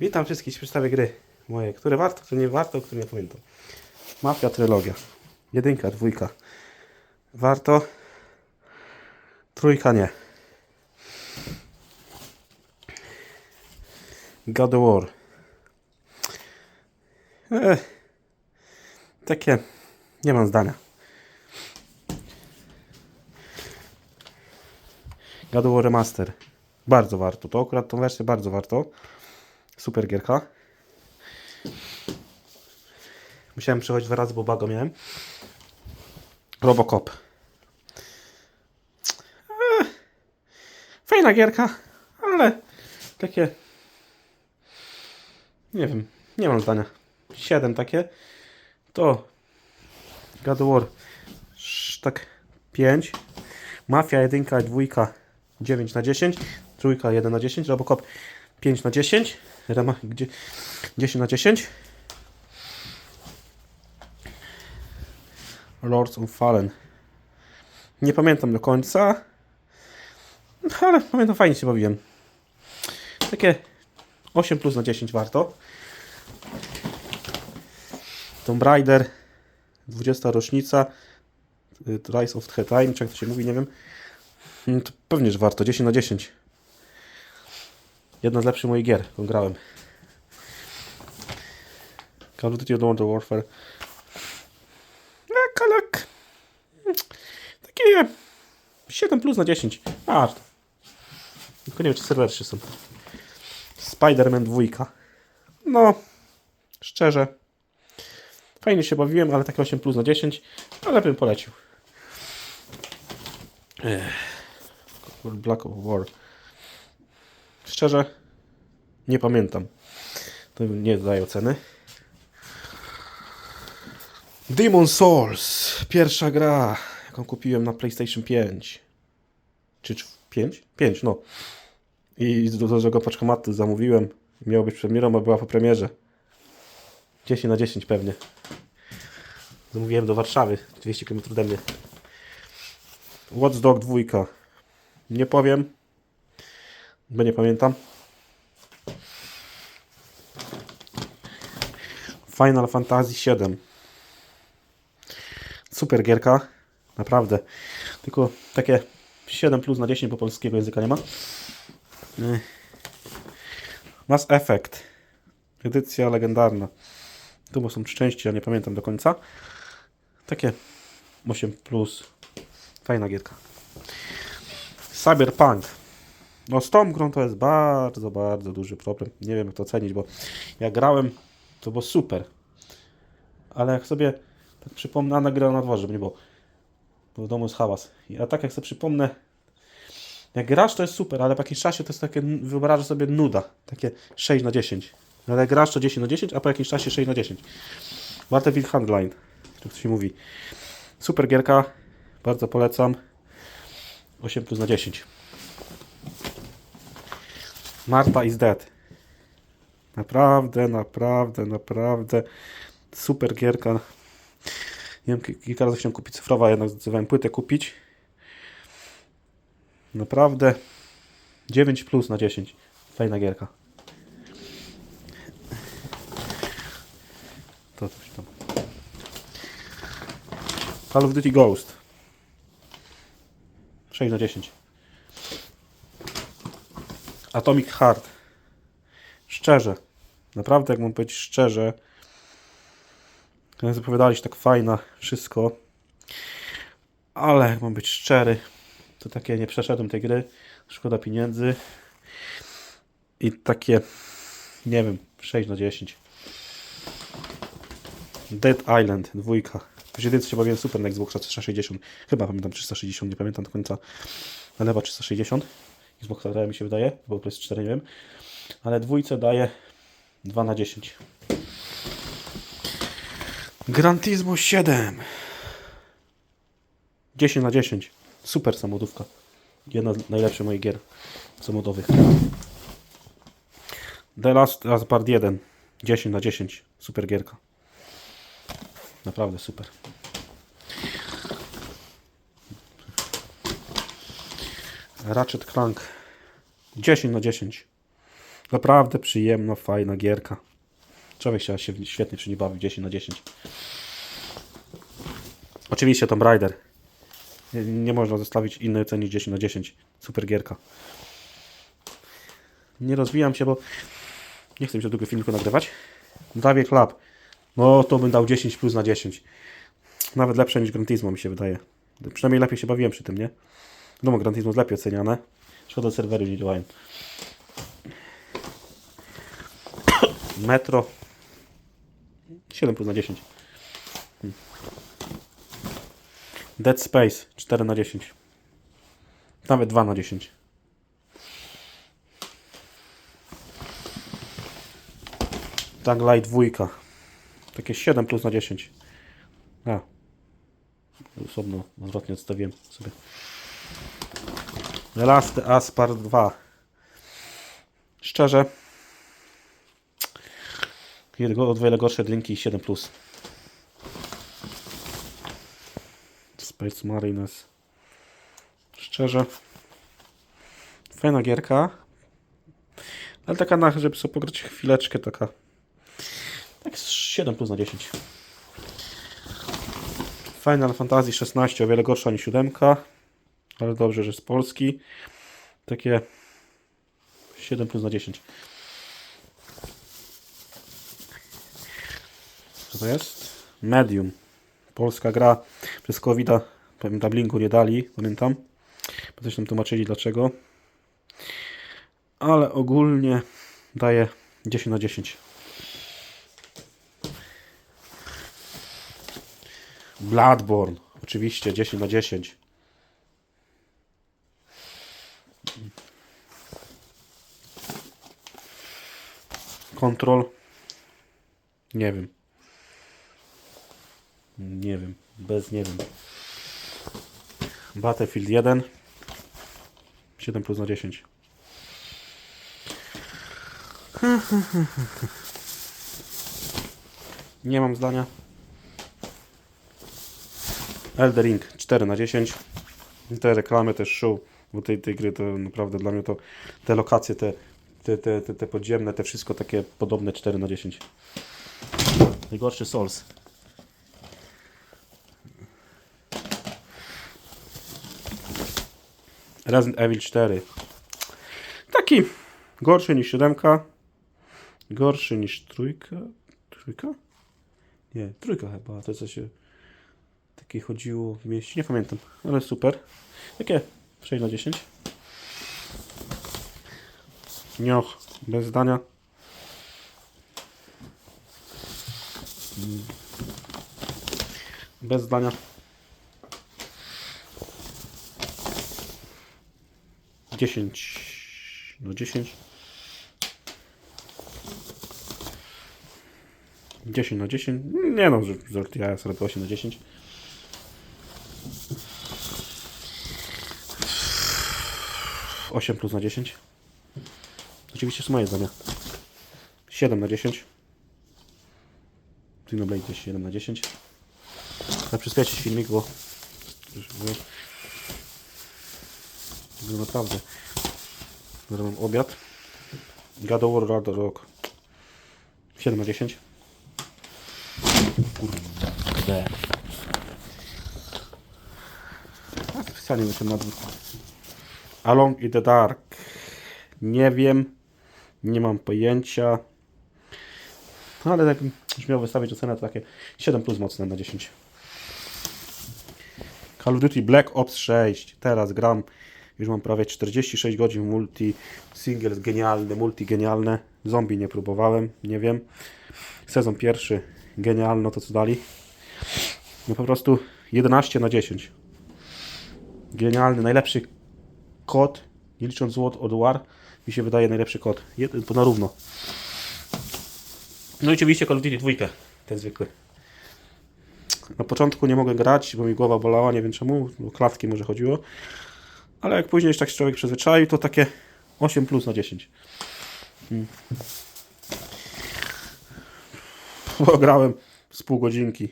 Witam wszystkich w przedstawie gry moje, które warto, które nie warto, które nie pamiętam. Mafia Trylogia. Jedynka, dwójka. Warto. Trójka nie. God of War. Ech, takie, nie mam zdania. God of War Remaster. Bardzo warto. To akurat tą wersję bardzo warto. Super gierka. Musiałem przechodzić dwa razy, bo bago miałem. Robocop. Eee, Fajna gierka, ale takie... Nie wiem, nie mam zdania. 7 takie. To God War tak 5. Mafia 1 i 2 9 na 10. Trójka 1 na 10. Robocop 5 na 10. Gdzie 10 na 10. Lords of Fallen. Nie pamiętam do końca. Ale pamiętam, fajnie się bawiłem. Takie 8 plus na 10 warto. Tomb Raider. 20 rocznica. y, Rise of the Time, czy jak to się mówi, nie wiem. Mm, To pewnie, że warto. 10 na 10. Jedna z lepszych moich gier, którą grałem. Call of Duty Modern Warfare. Tak, ale... Takie 7 plus na 10. Warto. Tylko nie wiem, czy serwery jeszcze są. Spider-Man 2. No, szczerze. Fajnie się bawiłem, ale takie 8 plus na 10. Ale bym polecił. Black of War. Szczerze, nie pamiętam. To nie daję oceny. Demon Souls. Pierwsza gra, jaką kupiłem na PlayStation 5. Czy 5? 5, no. I z dużego paczkomatu zamówiłem. Miało być premierą, a była po premierze. 10 na 10 pewnie. Zamówiłem do Warszawy, 200 km ode mnie. Watch Dog 2. Nie powiem, bo nie pamiętam. Final Fantasy 7. Super gierka, naprawdę. Tylko takie 7 plus na 10, bo polskiego języka nie ma. Mass Effect. Edycja legendarna. Tu są trzy części, ja nie pamiętam do końca. Takie 8 plus. Fajna gierka. Cyberpunk. No z tą grą to jest bardzo, bardzo duży problem. Nie wiem jak to ocenić, bo jak grałem, to było super. Ale jak sobie tak przypomnę, a nagrałem na dworze, żeby nie było. Bo w domu jest hałas. A tak jak sobie przypomnę, jak grasz to jest super, ale po jakimś czasie to jest takie, wyobrażasz sobie nuda. Takie 6 na 10. Ale jak grasz to 10 na 10, a po jakimś czasie 6 na 10. Battlefield Hardline, jak to się mówi. Super gierka, bardzo polecam. 8 plus na 10. Marta is dead. Naprawdę, naprawdę, naprawdę super gierka. Nie wiem, ki- kilka razy chciałem kupić cyfrowa, jednak zdecydowałem płytę kupić. Naprawdę 9 plus na 10. Fajna gierka. To coś tam. Call of Duty Ghost. 6 na 10. Atomic Heart. Szczerze. Naprawdę, jak mam powiedzieć szczerze. Zapowiadaliście, tak fajna, wszystko. Ale jak mam być szczery, to takie nie przeszedłem tej gry. Szkoda pieniędzy. I takie, nie wiem, 6 na 10. Dead Island, dwójka. W jedynce się bawiłem super na Xboxa 360. Chyba pamiętam 360, nie pamiętam do końca. Ale chyba 360. Xboxa mi się wydaje, bo to jest 4, nie wiem. Ale dwójce daje 2 na 10. Gran Turismo 7. 10 na 10. Super samochodówka. Jedna z najlepszych moich gier samochodowych. The Last of Us Part 1. 10 na 10. Super gierka. Naprawdę super. Ratchet Clank. 10 na 10. Naprawdę przyjemna, fajna gierka. Człowiek się, się świetnie przy niej bawi 10 na 10. Oczywiście Tomb Raider. Nie, nie można zostawić innej oceny niż 10 na 10. Super gierka. Nie rozwijam się, bo nie chcę mi się długo filmiku nagrywać. Dawie Club. No to bym dał 10 plus na 10. Nawet lepsze niż Gran mi się wydaje. Przynajmniej lepiej się bawiłem przy tym, nie? No, Gran Turismo jest lepiej oceniane. Szkoda, serwery nie działają. Metro 7 plus na 10. Hmm. Dead Space 4 na 10. Nawet 2 na 10. Tag Light 2. Takie 7 plus na 10. A. Osobno, odwrotnie odstawiłem sobie. Last Aspar 2. Szczerze. O wiele gorsze linki 7 plus. Space Marines. Szczerze. Fajna gierka. Ale taka na, żeby sobie pograć chwileczkę, taka. Tak z 7 plus na 10. Final Fantasy 16 o wiele gorsza niż 7. Ale dobrze, że z Polski. Takie 7 plus na 10. Co to jest? Medium. Polska gra. Przez covid powiem, dublinku nie dali, pamiętam. Bo też nam tłumaczyli dlaczego. Ale ogólnie daje 10 na 10. Bloodborne. Oczywiście 10 na 10. Control. Nie wiem. Nie wiem. Bez nie wiem. Battlefield 1. 7 plus na 10. Nie mam zdania. Elder Ring 4 na 10. Te reklamy też show, bo tej, tej gry to naprawdę dla mnie to te lokacje, te, te, te, te, te podziemne, te wszystko takie podobne 4 na 10. Najgorszy Souls. Resident Evil 4. Taki gorszy niż 7. Gorszy niż trójka. Trójka? Nie, trójka chyba. To co się takie chodziło w mieście. Nie pamiętam, ale super. Takie 6 na 10. Nioch, bez zdania. Bez zdania. Dziesięć. No dziesięć. 10 na 10. Nie no, ja sobie 8 na 10. Osiem plus na 10. Oczywiście są moje zdania. 7 na 10. Xenoblade też 7 na 10. Ja przyspieszyć filmik, bo... bo- bo naprawdę. Zaraz mam obiad. God of War Ragnarok. 7 na 10. Kurde. A specjalnie ten nadruk. Along in the Dark. Nie wiem. Nie mam pojęcia. No, ale tak już miał wystawić ocenę to takie 7 plus mocne na 10. Call of Duty Black Ops 6. Teraz gram. Już mam prawie 46 godzin multi. Single jest genialny, multi genialne. Zombie nie próbowałem, nie wiem. Sezon pierwszy genialno to co dali. No po prostu 11 na 10. Genialny, najlepszy kod, nie licząc złot od War, mi się wydaje najlepszy kod. Jeden, na równo. No i oczywiście Call of Duty 2, ten zwykły. Na początku nie mogę grać, bo mi głowa bolała, nie wiem czemu, o klatki może chodziło. Ale jak później już tak się człowiek przyzwyczaił, to takie 8 plus na 10. Mm. Bo grałem z pół godzinki.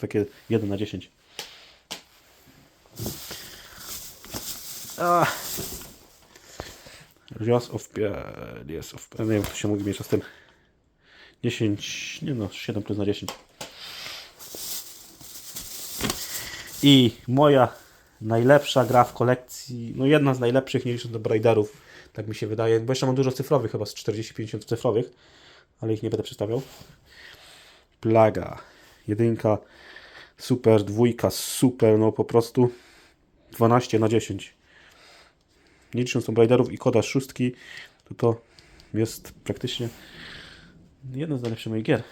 Takie 1 na 10. Ach. Jas of jest of. Nie wiem, co się mówi mieć z tym. 10, nie no, 7 plus na 10. I moja najlepsza gra w kolekcji, no jedna z najlepszych, nie licząc do Braiderów, tak mi się wydaje, bo jeszcze mam dużo cyfrowych, chyba z 40-50 cyfrowych, ale ich nie będę przedstawiał. Plaga, jedynka, super, dwójka, super, no po prostu 12 na 10. Nie licząc Tomb Raiderów i koda szóstki, to to jest praktycznie jeden z najlepszych moich gier.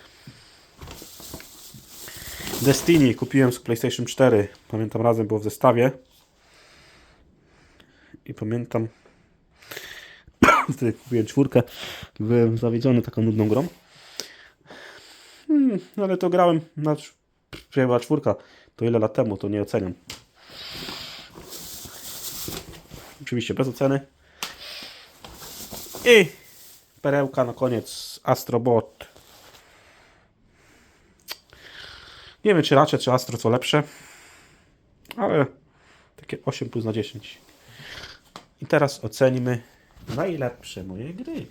Destiny kupiłem z PlayStation 4. Pamiętam razem było w zestawie. I pamiętam wtedy kupiłem czwórkę. Byłem zawiedziony taką nudną grą. Hmm, ale to grałem na czwórka. To ile lat temu, to nie oceniam. Oczywiście bez oceny. I perełka na koniec. Astrobot. Nie wiem, czy raczej, czy Astro co lepsze. Ale takie 8 plus na 10. I teraz ocenimy najlepsze moje gry.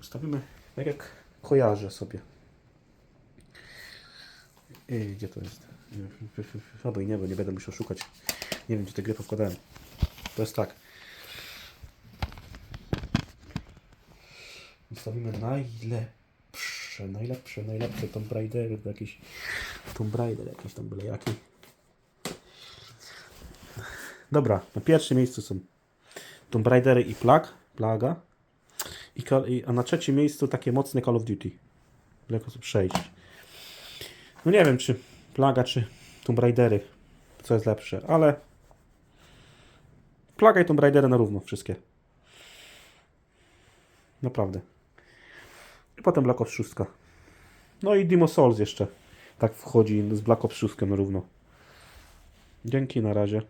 Ustawimy tak jak kojarzę sobie. Ej, gdzie to jest? Albo i nie, bo nie będę musiał szukać. Nie wiem, gdzie te gry powkładałem. To jest tak. Ustawimy najlepsze, najlepsze, najlepsze Tomb Raider, jakiś Tomb Raider, jakiś tam byle jaki. Dobra, na pierwszym miejscu są Tomb Raidery i Plag, Plaga. I, a na trzecim miejscu takie mocne Call of Duty. Black Ops 6. No nie wiem, czy Plaga, czy Tomb Raidery, co jest lepsze, ale Plaga i Tomb Raidery na równo, wszystkie. Naprawdę. I potem Black Ops 6. No i Demo Souls jeszcze. Tak wchodzi z Black Ops 6 na równo. Dzięki, na razie.